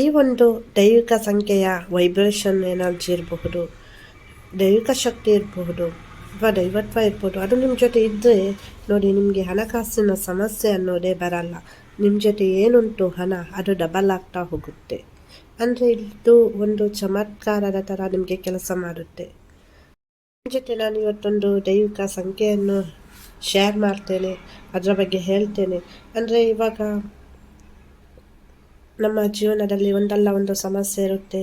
ಈ ಒಂದು ದೈವಿಕ ಸಂಖ್ಯೆಯ ವೈಬ್ರೇಷನ್ ಎನರ್ಜಿ ಇರಬಹುದು, ದೈವಿಕ ಶಕ್ತಿ ಇರಬಹುದು, ಅಥವಾ ದೈವತ್ವ ಇರ್ಬೋದು ಅದು ನಿಮ್ಮ ಜೊತೆ ಇದ್ದರೆ ನೋಡಿ ನಿಮಗೆ ಹಣಕಾಸಿನ ಸಮಸ್ಯೆ ಅನ್ನೋದೇ ಬರಲ್ಲ. ನಿಮ್ಮ ಜೊತೆ ಏನುಂಟು ಹಣ, ಅದು ಡಬಲ್ ಆಗ್ತಾ ಹೋಗುತ್ತೆ. ಅಂದರೆ ಇದು ಒಂದು ಚಮತ್ಕಾರದ ಥರ ನಿಮಗೆ ಕೆಲಸ ಮಾಡುತ್ತೆ. ನಿಮ್ಮ ಜೊತೆ ನಾನು ಇವತ್ತೊಂದು ದೈವಿಕ ಸಂಖ್ಯೆಯನ್ನು ಶೇರ್ ಮಾಡ್ತೇನೆ, ಅದರ ಬಗ್ಗೆ ಹೇಳ್ತೇನೆ. ಅಂದರೆ ಇವಾಗ ನಮ್ಮ ಜೀವನದಲ್ಲಿ ಒಂದಲ್ಲ ಒಂದು ಸಮಸ್ಯೆ ಇರುತ್ತೆ,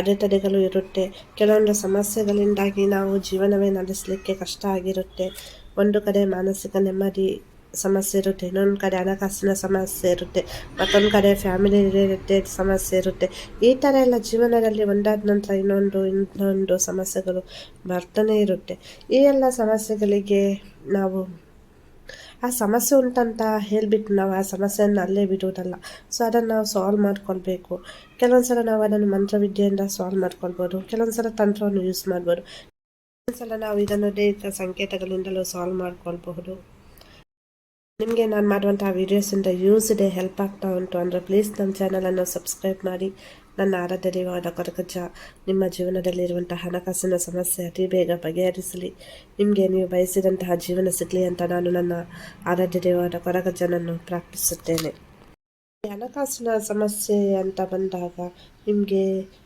ಅಡೆತಡೆಗಳು ಇರುತ್ತೆ. ಕೆಲವೊಂದು ಸಮಸ್ಯೆಗಳಿಂದಾಗಿ ನಾವು ಜೀವನವೇ ನಡೆಸಲಿಕ್ಕೆ ಕಷ್ಟ ಆಗಿರುತ್ತೆ. ಒಂದು ಕಡೆ ಮಾನಸಿಕ ನೆಮ್ಮದಿ ಸಮಸ್ಯೆ ಇರುತ್ತೆ, ಇನ್ನೊಂದು ಕಡೆ ಹಣಕಾಸಿನ ಸಮಸ್ಯೆ ಇರುತ್ತೆ, ಮತ್ತೊಂದು ಕಡೆ ಫ್ಯಾಮಿಲಿ ರಿಲೇಟೆಡ್ ಸಮಸ್ಯೆ ಇರುತ್ತೆ. ಈ ಥರ ಎಲ್ಲ ಜೀವನದಲ್ಲಿ ಒಂದಾದ ನಂತರ ಇನ್ನೊಂದು ಇನ್ನೊಂದು ಸಮಸ್ಯೆಗಳು ಬರ್ತಾನೆ ಇರುತ್ತೆ. ಈ ಎಲ್ಲ ಸಮಸ್ಯೆಗಳಿಗೆ ನಾವು ಆ ಸಮಸ್ಯೆ ಉಂಟಂತ ಹೇಳಿಬಿಟ್ಟು ನಾವು ಆ ಸಮಸ್ಯೆಯನ್ನು ಅಲ್ಲೇ ಬಿಡುವುದಲ್ಲ. ಸೊ ಅದನ್ನು ನಾವು ಸಾಲ್ವ್ ಮಾಡ್ಕೊಳ್ಬೇಕು. ಕೆಲವೊಂದು ಸಲ ನಾವು ಅದನ್ನು ಮಂತ್ರವಿದ್ಯೆಯಿಂದ ಸಾಲ್ವ್ ಮಾಡ್ಕೊಳ್ಬೋದು. ಕೆಲವೊಂದು ಸಲ ತಂತ್ರವನ್ನು ಯೂಸ್ ಮಾಡ್ಬೋದು. ಸಲ ನಾವು ಇದನ್ನು ದೈಹಿಕ ಸಂಕೇತಗಳಿಂದಲೂ ಸಾಲ್ವ್ ಮಾಡ್ಕೊಳ್ಬಹುದು. ನಿಮಗೆ ನಾನು ಮಾಡುವಂಥ ವೀಡಿಯೋಸಿಂದ ಯೂಸ್ ಇದೆ ಹೆಲ್ಪ್ ಆಗ್ತಾ ಉಂಟು ಅಂದರೆ ಪ್ಲೀಸ್ ನಮ್ಮ ಚಾನಲನ್ನು ಸಬ್ಸ್ಕ್ರೈಬ್ ಮಾಡಿ. ನನ್ನ ಆರಾಧ್ಯ ದೇವಾದ ಕೊರಗಜ್ಜ ನಿಮ್ಮ ಜೀವನದಲ್ಲಿರುವಂತಹ ಹಣಕಾಸಿನ ಸಮಸ್ಯೆ ಅತಿ ಬೇಗ ಬಗೆಹರಿಸಲಿ. ನಿಮಗೆ ನೀವು ಬಯಸಿದಂತಹ ಜೀವನ ಸಿಗಲಿ ಅಂತ ನಾನು ನನ್ನ ಆರಾಧ್ಯ ದೇವಾದ ಕೊರಗಜ್ಜನನ್ನು ಪ್ರಾರ್ಥಿಸುತ್ತೇನೆ ಹಣಕಾಸಿನ ಸಮಸ್ಯೆ ಅಂತ ಬಂದಾಗ ನಿಮಗೆ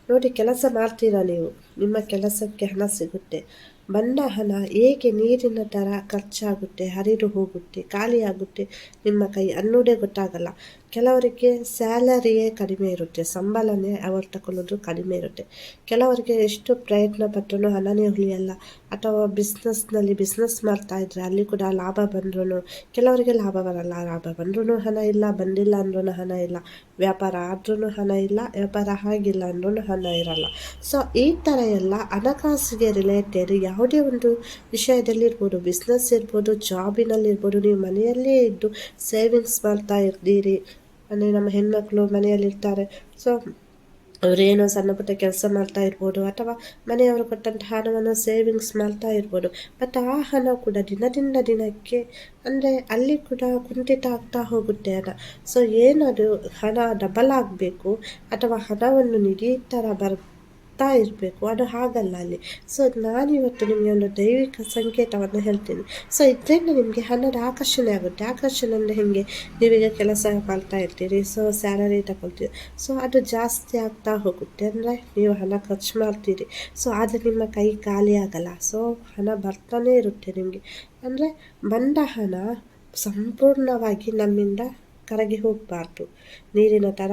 ನೋಡಿ ಕೆಲಸ ಮಾಡ್ತೀರಾ ನೀವು. ನಿಮ್ಮ ಕೆಲಸಕ್ಕೆ ಹಣ ಸಿಗುತ್ತೆ. ಬಂದ ಹಣ ಏಕೆ ನೀರಿನ ಥರ ಖರ್ಚಾಗುತ್ತೆ, ಹರಿದು ಹೋಗುತ್ತೆ, ಖಾಲಿಯಾಗುತ್ತೆ, ನಿಮ್ಮ ಕೈ ಅನ್ನೋದೇ ಗೊತ್ತಾಗಲ್ಲ. ಕೆಲವರಿಗೆ ಸ್ಯಾಲರಿಯೇ ಕಡಿಮೆ ಇರುತ್ತೆ, ಸಂಬಳನೇ ಅವರು ತಗೊಳ್ಳೋದು ಕಡಿಮೆ ಇರುತ್ತೆ. ಕೆಲವರಿಗೆ ಎಷ್ಟು ಪ್ರಯತ್ನ ಪಟ್ಟರೂ ಹಣನೇ ಉಳಿಯಲ್ಲ, ಅಥವಾ ಬಿಸ್ನೆಸ್ನಲ್ಲಿ ಬಿಸ್ನೆಸ್ ಮಾಡ್ತಾ ಇದ್ದರೆ ಅಲ್ಲಿ ಕೂಡ ಲಾಭ ಬಂದ್ರೂ ಕೆಲವರಿಗೆ ಲಾಭ ಬರಲ್ಲ, ಲಾಭ ಬಂದ್ರೂ ಹಣ ಇಲ್ಲ, ಬಂದಿಲ್ಲ ಅಂದ್ರೂ ಹಣ ಇಲ್ಲ, ವ್ಯಾಪಾರ ಆದ್ರೂ ಹಣ ಇಲ್ಲ, ವ್ಯಾಪಾರ ಆಗಿಲ್ಲ ಅಂದ್ರೂ ಹಣ ಇರಲ್ಲ. ಸೊ ಈ ಥರ ಎಲ್ಲ ಹಣಕಾಸಿಗೆ ರಿಲೇಟೆಡ್ ಯಾವುದೇ ಒಂದು ವಿಷಯದಲ್ಲಿ ಇರ್ಬೋದು ಬಿಸ್ನೆಸ್ ಇರ್ಬೋದು ಜಾಬಿನಲ್ಲಿರ್ಬೋದು ನೀವು ಮನೆಯಲ್ಲೇ ಇದ್ದು ಸೇವಿಂಗ್ಸ್ ಮಾಡ್ತಾ ಇರ್ತೀರಿ ಅಂದರೆ ನಮ್ಮ ಹೆಣ್ಮಕ್ಳು ಮನೆಯಲ್ಲಿರ್ತಾರೆ. ಸೊ ಅವರೇನೋ ಸಣ್ಣ ಪುಟ್ಟ ಕೆಲಸ ಮಾಡ್ತಾ ಇರ್ಬೋದು ಅಥವಾ ಮನೆಯವರು ಕೊಟ್ಟಂತಹ ಹಣವನ್ನು ಸೇವಿಂಗ್ಸ್ ಮಾಡ್ತಾ ಇರ್ಬೋದು. ಬಟ್ ಆ ಹಣ ಕೂಡ ದಿನದಿಂದ ದಿನಕ್ಕೆ ಅಂದರೆ ಅಲ್ಲಿ ಕೂಡ ಕುಂಠಿತ ಆಗ್ತಾ ಹೋಗುತ್ತೆ ಅದ ಸೊ ಏನದು ಹಣ ಡಬಲ್ ಆಗಬೇಕು ಅಥವಾ ಹಣವನ್ನು ನಿಧಿ ಥರ ಬರ್ ಬರ್ತಾ ಇರಬೇಕು. ಅದು ಹಾಗಲ್ಲ ಅಲ್ಲಿ. ಸೊ ನಾನಿವತ್ತು ನಿಮಗೆ ಒಂದು ದೈವಿಕ ಸಂಕೇತವನ್ನು ಹೇಳ್ತೀನಿ. ಸೊ ಇದರಿಂದ ನಿಮಗೆ ಹಣದ ಆಕರ್ಷಣೆ ಆಗುತ್ತೆ. ಆಕರ್ಷಣೆ ಅಂದರೆ ಹೇಗೆ? ನೀವೀಗ ಕೆಲಸ ಮಾಡ್ತಾ ಇರ್ತೀರಿ. So salary ತಗೊಳ್ತೀರಿ. ಸೊ ಅದು ಜಾಸ್ತಿ ಆಗ್ತಾ ಹೋಗುತ್ತೆ. ಅಂದರೆ ನೀವು ಹಣ ಖರ್ಚು ಮಾಡ್ತೀರಿ. ಸೊ ಆದರೆ ನಿಮ್ಮ ಕೈ ಖಾಲಿ ಆಗಲ್ಲ. ಸೊ ಹಣ ಬರ್ತಾನೆ ಇರುತ್ತೆ ನಿಮಗೆ. ಅಂದರೆ ಬಂದ ಹಣ ಸಂಪೂರ್ಣವಾಗಿ ನಮ್ಮಿಂದ ಕರಗಿ ಹೋಗಬಾರ್ದು. ನೀರಿನ ಥರ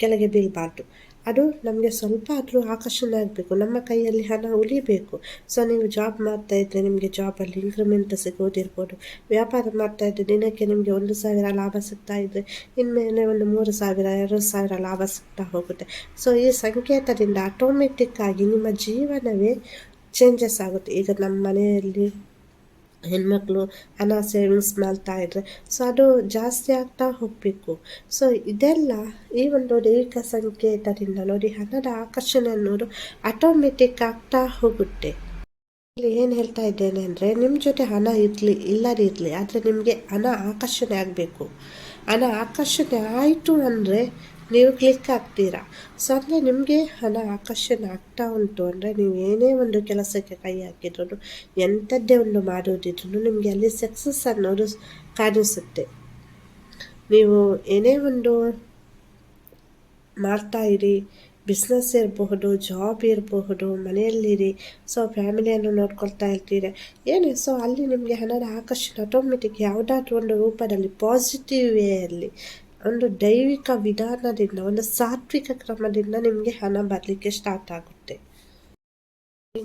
ಕೆಳಗೆ ಬೀಳಬಾರ್ದು. ಅದು ನಮಗೆ ಸ್ವಲ್ಪ ಆದರೂ ಆಕರ್ಷಣೆ ಆಗಬೇಕು. ನಮ್ಮ ಕೈಯಲ್ಲಿ ಹಣ ಉಳಿಬೇಕು. ಸೊ ನೀವು ಜಾಬ್ ಮಾಡ್ತಾ ಇದ್ದರೆ ನಿಮಗೆ ಜಾಬಲ್ಲಿ ಇನ್ಕ್ರಿಮೆಂಟ್ ಸಿಗೋದಿರ್ಬೋದು. ವ್ಯಾಪಾರ ಮಾಡ್ತಾ ಇದ್ದರೆ ದಿನಕ್ಕೆ ನಿಮಗೆ ಒಂದು ಸಾವಿರ ಲಾಭ ಸಿಗ್ತಾ ಇದ್ದರೆ ಇನ್ಮೇಲೆ ಒಂದು ಮೂರು ಸಾವಿರ, ಎರಡು ಸಾವಿರ ಲಾಭ ಸಿಗ್ತಾ ಹೋಗುತ್ತೆ. ಸೊ ಈ ಸಂಕೇತದಿಂದ ಆಟೋಮೆಟಿಕ್ಕಾಗಿ ನಿಮ್ಮ ಜೀವನವೇ ಚೇಂಜಸ್ ಆಗುತ್ತೆ. ಈಗ ನಮ್ಮ ಮನೆಯಲ್ಲಿ ಹೆಣ್ಮಕ್ಳು ಹಣ ಸೇವಿಂಗ್ಸ್ ಮಾಡ್ತಾ ಇದ್ರೆ. ಸೊ ಅದು ಜಾಸ್ತಿ ಆಗ್ತಾ ಹೋಗಬೇಕು. ಸೊ ಇದೆಲ್ಲ ಈ ಒಂದು ದೈಹಿಕ ಸಂಕೇತದಿಂದ ನೋಡಿ, ಹಣದ ಆಕರ್ಷಣೆ ಅನ್ನೋದು ಆಟೋಮೆಟಿಕ್ ಆಗ್ತಾ ಹೋಗುತ್ತೆ. ಇಲ್ಲಿ ಏನು ಹೇಳ್ತಾ ಇದ್ದೇನೆ ಅಂದರೆ ನಿಮ್ಮ ಜೊತೆ ಹಣ ಇರಲಿ ಇಲ್ಲದಿರಲಿ ಆದರೆ ನಿಮಗೆ ಹಣ ಆಕರ್ಷಣೆ ಆಗಬೇಕು. ಹಣ ಆಕರ್ಷಣೆ ಆಯಿತು ಅಂದರೆ ನೀವು ಕ್ಲಿಕ್ ಆಗ್ತೀರಾ? ಸೊ ಅಂದರೆ ನಿಮಗೆ ಹಣ ಆಕರ್ಷಣೆ ಆಗ್ತಾ ಉಂಟು ಅಂದರೆ ನೀವು ಏನೇ ಒಂದು ಕೆಲಸಕ್ಕೆ ಕೈ ಹಾಕಿದ್ರು ಎಂಥದ್ದೇ ಒಂದು ಮಾಡೋದಿದ್ರು ನಿಮಗೆ ಅಲ್ಲಿ ಸಕ್ಸಸ್ ಅನ್ನೋದು ಕಾಣಿಸುತ್ತೆ. ನೀವು ಏನೇ ಒಂದು ಮಾಡ್ತಾ ಇರಿ ಬಿಸ್ನೆಸ್ ಇರಬಹುದು ಜಾಬ್ ಇರಬಹುದು ಮನೆಯಲ್ಲಿರಿ ಸೊ ಫ್ಯಾಮಿಲಿಯನ್ನು ನೋಡ್ಕೊಳ್ತಾ ಇರ್ತೀರಿ, ಏನೇ, ಸೊ ಅಲ್ಲಿ ನಿಮಗೆ ಹಣದ ಆಕರ್ಷಣೆ ಆಟೋಮೆಟಿಕ್ ಯಾವುದಾದ್ರೂ ಒಂದು ರೂಪದಲ್ಲಿ ಪಾಸಿಟಿವ್ ವೇಯಲ್ಲಿ ಒಂದು ದೈವಿಕ ವಿಧಾನದಿಂದ ಒಂದು ಸಾತ್ವಿಕ ಕ್ರಮದಿಂದ ನಿಮಗೆ ಹಣ ಬರಲಿಕ್ಕೆ ಸ್ಟಾರ್ಟ್ ಆಗುತ್ತೆ.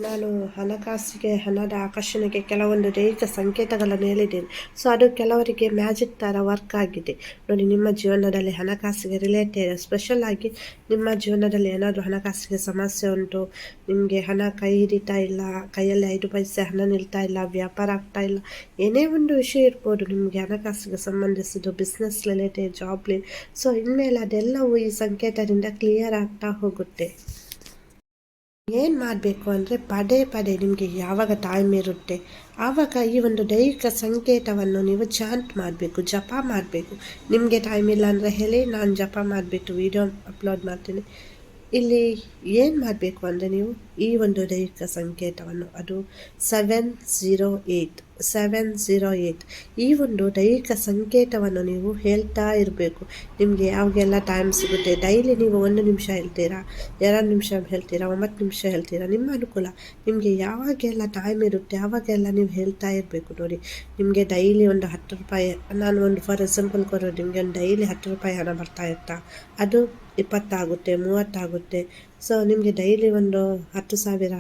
ನಾನು ಹಣಕಾಸಿಗೆ, ಹಣದ ಆಕರ್ಷಣೆಗೆ ಕೆಲವೊಂದು ದೈಹಿಕ ಸಂಕೇತಗಳನ್ನು ಹೇಳಿದ್ದೇನೆ ಸೊ ಅದು ಕೆಲವರಿಗೆ ಮ್ಯಾಜಿಕ್ ಥರ ವರ್ಕ್ ಆಗಿದೆ. ನೋಡಿ, ನಿಮ್ಮ ಜೀವನದಲ್ಲಿ ಹಣಕಾಸಿಗೆ ರಿಲೇಟೆಡ್ ಸ್ಪೆಷಲ್ ಆಗಿ ನಿಮ್ಮ ಜೀವನದಲ್ಲಿ ಏನಾದರೂ ಹಣಕಾಸಿಗೆ ಸಮಸ್ಯೆ ಉಂಟು, ನಿಮಗೆ ಹಣ ಕೈ ಹಿಡಿತಾ ಇಲ್ಲ, ಕೈಯಲ್ಲಿ ಐದು ಪೈಸೆ ಹಣ ನಿಲ್ತಾ ಇಲ್ಲ, ವ್ಯಾಪಾರ ಆಗ್ತಾ ಇಲ್ಲ, ಏನೇ ಒಂದು ವಿಷಯ ಇರ್ಬೋದು, ನಿಮಗೆ ಹಣಕಾಸಿಗೆ ಸಂಬಂಧಿಸಿದ್ದು ಬಿಸ್ನೆಸ್ ರಿಲೇಟೆಡ್ ಜಾಬ್ಲಿ ಸೊ ಇನ್ಮೇಲೆ ಅದೆಲ್ಲವೂ ಈ ಸಂಕೇತದಿಂದ ಕ್ಲಿಯರ್ ಆಗ್ತಾ ಹೋಗುತ್ತೆ. ಏನು ಮಾಡಬೇಕು ಅಂದರೆ ಪದೇ ಪದೇ ನಿಮಗೆ ಯಾವಾಗ ಟೈಮ್ ಇರುತ್ತೆ, ಆವಾಗ ಈ ಒಂದು ದೈಹಿಕ ಸಂಕೇತವನ್ನು ನೀವು ಚಾಂಟ್ ಮಾಡಬೇಕು, ಜಪ ಮಾಡಬೇಕು. ನಿಮಗೆ ಟೈಮ್ ಇಲ್ಲ ಅಂದರೆ ಹೇಳಿ, ನಾನು ಜಪ ಮಾಡಿಬಿಟ್ಟು ವಿಡಿಯೋ ಅಪ್ಲೋಡ್ ಮಾಡ್ತೀನಿ. ಇಲ್ಲಿ ಏನು ಮಾಡಬೇಕು ಅಂದರೆ ನೀವು ಈ ಒಂದು ದೈಹಿಕ ಸಂಕೇತವನ್ನು, ಅದು seven zero eight seven zero eight ಈ ಒಂದು ದೈಹಿಕ ಸಂಕೇತವನ್ನು ನೀವು ಹೇಳ್ತಾ ಇರಬೇಕು. ನಿಮಗೆ ಯಾವಾಗೆಲ್ಲ ಟೈಮ್ ಸಿಗುತ್ತೆ ಡೈಲಿ ನೀವು ಒಂದು ನಿಮಿಷ ಹೇಳ್ತೀರಾ, ಎರಡು ನಿಮಿಷ ಹೇಳ್ತೀರಾ, ಒಂಬತ್ತು ನಿಮಿಷ ಹೇಳ್ತೀರಾ, ನಿಮ್ಮ ಅನುಕೂಲ. ನಿಮಗೆ ಯಾವಾಗೆಲ್ಲ ಟೈಮ್ ಇರುತ್ತೆ ಆವಾಗೆಲ್ಲ ನೀವು ಹೇಳ್ತಾ ಇರಬೇಕು ನೋಡಿ. ನಿಮಗೆ ಡೈಲಿ ಒಂದು ಹತ್ತು ರೂಪಾಯಿ, ನಾನು ಒಂದು ಫಾರ್ ಎಕ್ಸಾಂಪಲ್ ಕೊಡೋದು ನಿಮಗೆ ಒಂದು ಡೈಲಿ ಹತ್ತು ರೂಪಾಯಿ ಹಣ ಬರ್ತಾ ಇರ್ತಾ ಅದು ಇಪ್ಪತ್ತಾಗುತ್ತೆ, ಮೂವತ್ತಾಗುತ್ತೆ. ಸೊ ನಿಮಗೆ ಡೈಲಿ ಒಂದು ಹತ್ತು ಸಾವಿರ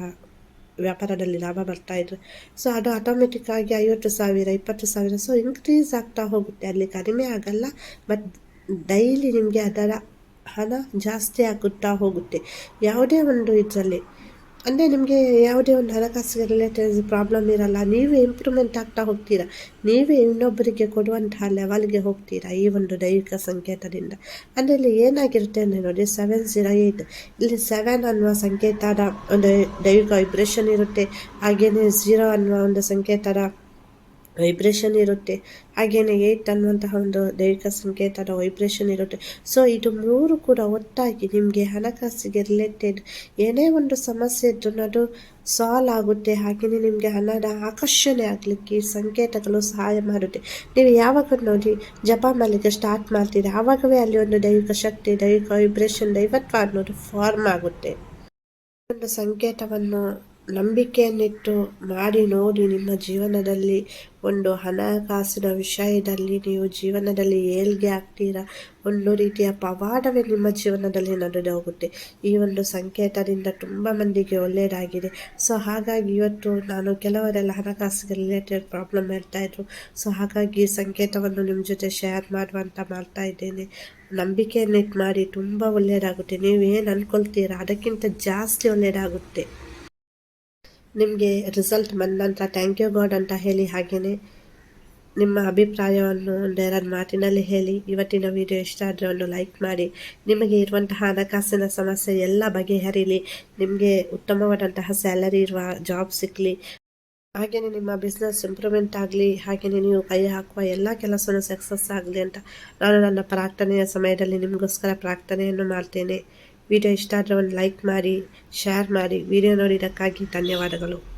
ವ್ಯಾಪಾರದಲ್ಲಿ ಲಾಭ ಬರ್ತಾ ಇದ್ರೆ. ಸೊ ಅದು ಆಟೋಮೆಟಿಕ್ ಆಗಿ ಐವತ್ತು ಸಾವಿರ, ಇಪ್ಪತ್ತು ಸಾವಿರ ಸೊ ಇನ್ಕ್ರೀಸ್ ಆಗ್ತಾ ಹೋಗುತ್ತೆ. ಅಲ್ಲಿ ಕಡಿಮೆ ಆಗಲ್ಲ ಬಟ್ ಡೈಲಿ ನಿಮಗೆ ಅದರ ಹಣ ಜಾಸ್ತಿ ಆಗುತ್ತಾ ಹೋಗುತ್ತೆ. ಯಾವುದೇ ಒಂದು ಇದರಲ್ಲಿ ಅಂದರೆ ನಿಮಗೆ ಯಾವುದೇ ಒಂದು ಹಣಕಾಸಿಗೆ ರಿಲೇಟೆಡ್ ಪ್ರಾಬ್ಲಮ್ ಇರಲ್ಲ, ನೀವೇ ಇಂಪ್ರೂವ್ಮೆಂಟ್ ಆಗ್ತಾ ಹೋಗ್ತೀರಾ? ನೀವೇ ಇನ್ನೊಬ್ಬರಿಗೆ ಕೊಡುವಂತಹ ಲೆವೆಲ್ಗೆ ಹೋಗ್ತೀರಾ ಈ ಒಂದು ದೈವಿಕ ಸಂಕೇತದಿಂದ? ಅಂದರೆ ಇಲ್ಲಿ ಏನಾಗಿರುತ್ತೆ ಅಂದರೆ ನೋಡಿ ಸೆವೆನ್ ಜೀರೋ ಏಯ್ಟ್ ಇಲ್ಲಿ ಸೆವೆನ್ ಅನ್ನುವ ಸಂಕೇತದ ಒಂದು ದೈವಿಕ ವೈಬ್ರೇಷನ್ ಇರುತ್ತೆ. ಹಾಗೆಯೇ ಝೀರೋ ಅನ್ನುವ ಒಂದು ಸಂಕೇತದ ವೈಬ್ರೇಷನ್ ಇರುತ್ತೆ. ಹಾಗೆಯೇ ಏಟ್ ಅನ್ನುವಂತಹ ಒಂದು ದೈವಿಕ ಸಂಕೇತದ ವೈಬ್ರೇಷನ್ ಇರುತ್ತೆ. ಸೊ ಇದು ಮೂರು ಕೂಡ ಒಟ್ಟಾಗಿ ನಿಮಗೆ ಹಣಕಾಸಿಗೆ ರಿಲೇಟೆಡ್ ಏನೇ ಒಂದು ಸಮಸ್ಯೆ ಇದ್ರೂ ಅದು ಸಾಲ್ವ್ ಆಗುತ್ತೆ. ಹಾಗೆಯೇ ನಿಮಗೆ ಹಣದ ಆಕರ್ಷಣೆ ಆಗಲಿಕ್ಕೆ ಸಂಕೇತಗಳು ಸಹಾಯ ಮಾಡುತ್ತೆ. ನೀವು ಯಾವಾಗ ನೋಡಿ ಜಪ ಮಾಡಲಿಕ್ಕೆ ಸ್ಟಾರ್ಟ್ ಮಾಡ್ತೀರಿ, ಆವಾಗವೇ ಅಲ್ಲಿ ಒಂದು ದೈವಿಕ ಶಕ್ತಿ, ದೈವಿಕ ವೈಬ್ರೇಷನ್ ದೈವತ್ವ ಅನ್ನೋದು ಫಾರ್ಮ್ ಆಗುತ್ತೆ. ಒಂದು ಸಂಕೇತವನ್ನು ನಂಬಿಕೆಯನ್ನಿಟ್ಟು ಮಾಡಿ ನೋಡಿ ನಿಮ್ಮ ಜೀವನದಲ್ಲಿ ಒಂದು ಹಣಕಾಸಿನ ವಿಷಯದಲ್ಲಿ ನೀವು ಜೀವನದಲ್ಲಿ ಏಳ್ಗೆ ಆಗ್ತೀರಾ? ಒಂದು ರೀತಿಯ ಪವಾಡವೇ ನಿಮ್ಮ ಜೀವನದಲ್ಲಿ ನಡೆದು ಹೋಗುತ್ತೆ. ಈ ಒಂದು ಸಂಕೇತದಿಂದ ತುಂಬ ಮಂದಿಗೆ ಒಳ್ಳೆಯದಾಗಿದೆ. ಸೊ ಹಾಗಾಗಿ ಇವತ್ತು ನಾನು ಕೆಲವರೆಲ್ಲ ಹಣಕಾಸಿಗೆ ರಿಲೇಟೆಡ್ ಪ್ರಾಬ್ಲಮ್ ಇದ್ರು. ಸೊ ಹಾಗಾಗಿ ಈ ಸಂಕೇತವನ್ನು ನಿಮ್ಮ ಜೊತೆ ಶೇರ್ ಮಾಡುವಂತ ಮಾಡ್ತಾ ಇದ್ದೇನೆ. ನಂಬಿಕೆಯನ್ನಿಟ್ಟು ಮಾಡಿ ತುಂಬ ಒಳ್ಳೆಯದಾಗುತ್ತೆ. ನೀವು ಏನು ಅಂದ್ಕೊಳ್ತೀರಾ ಅದಕ್ಕಿಂತ ಜಾಸ್ತಿ ಒಳ್ಳೆಯದಾಗುತ್ತೆ. ನಿಮಗೆ ರಿಸಲ್ಟ್ ಬಂದ ನಂತರ ಥ್ಯಾಂಕ್ ಯು ಗಾಡ್ ಅಂತ ಹೇಳಿ ಹಾಗೆಯೇ ನಿಮ್ಮ ಅಭಿಪ್ರಾಯವನ್ನು ಒಂದೆರಡು ಮಾತಿನಲ್ಲಿ ಹೇಳಿ, ಇವತ್ತಿನ ವಿಡಿಯೋ ಇಷ್ಟ ಆದರೆ ಒಂದು ಲೈಕ್ ಮಾಡಿ. ನಿಮಗೆ ಇರುವಂತಹ ಹಣಕಾಸಿನ ಸಮಸ್ಯೆ ಎಲ್ಲ ಬಗೆಹರಿಲಿ, ನಿಮಗೆ ಉತ್ತಮವಾದಂತಹ ಸ್ಯಾಲರಿ ಇರುವ ಜಾಬ್ ಸಿಕ್ಕಲಿ ಹಾಗೆಯೇ ನಿಮ್ಮ ಬಿಸ್ನೆಸ್ ಇಂಪ್ರೂವ್ಮೆಂಟ್ ಆಗಲಿ ಹಾಗೆಯೇ ನೀವು ಕೈ ಹಾಕುವ ಎಲ್ಲ ಕೆಲಸವೂ ಸಕ್ಸಸ್ ಆಗಲಿ ಅಂತ ನಾನು ನನ್ನ ಪ್ರಾರ್ಥನೆಯ ಸಮಯದಲ್ಲಿ ನಿಮಗೋಸ್ಕರ ಪ್ರಾರ್ಥನೆಯನ್ನು ಮಾಡ್ತೇನೆ. ವಿಡಿಯೋ ಇಷ್ಟ ಆದರೆ ಒಂದು ಲೈಕ್ ಮಾಡಿ ಶೇರ್ ಮಾಡಿ ವಿಡಿಯೋ ನೋಡಿದ್ದಕ್ಕಾಗಿ ಧನ್ಯವಾದಗಳು.